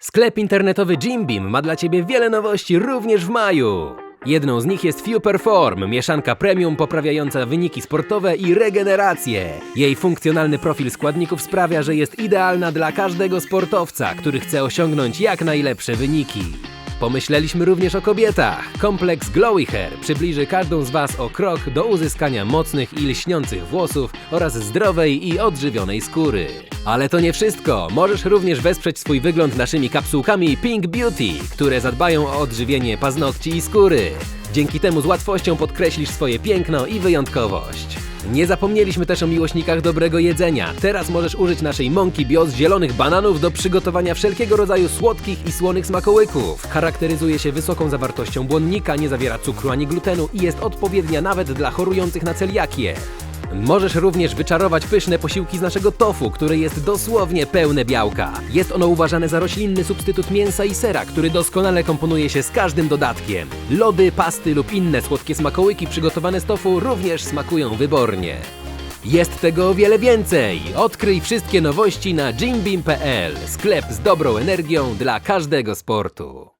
Sklep internetowy Jim Beam ma dla Ciebie wiele nowości również w maju. Jedną z nich jest Few Perform, mieszanka premium poprawiająca wyniki sportowe i regenerację. Jej funkcjonalny profil składników sprawia, że jest idealna dla każdego sportowca, który chce osiągnąć jak najlepsze wyniki. Pomyśleliśmy również o kobietach. Kompleks Glowy Hair przybliży każdą z Was o krok do uzyskania mocnych i lśniących włosów oraz zdrowej i odżywionej skóry. Ale to nie wszystko. Możesz również wesprzeć swój wygląd naszymi kapsułkami Pink Beauty, które zadbają o odżywienie paznokci i skóry. Dzięki temu z łatwością podkreślisz swoje piękno i wyjątkowość. Nie zapomnieliśmy też o miłośnikach dobrego jedzenia. Teraz możesz użyć naszej mąki bio z zielonych bananów do przygotowania wszelkiego rodzaju słodkich i słonych smakołyków. Charakteryzuje się wysoką zawartością błonnika, nie zawiera cukru ani glutenu i jest odpowiednia nawet dla chorujących na celiakię. Możesz również wyczarować pyszne posiłki z naszego tofu, które jest dosłownie pełne białka. Jest ono uważane za roślinny substytut mięsa i sera, który doskonale komponuje się z każdym dodatkiem. Lody, pasty lub inne słodkie smakołyki przygotowane z tofu również smakują wybornie. Jest tego o wiele więcej! Odkryj wszystkie nowości na jimbeam.pl, sklep z dobrą energią dla każdego sportu.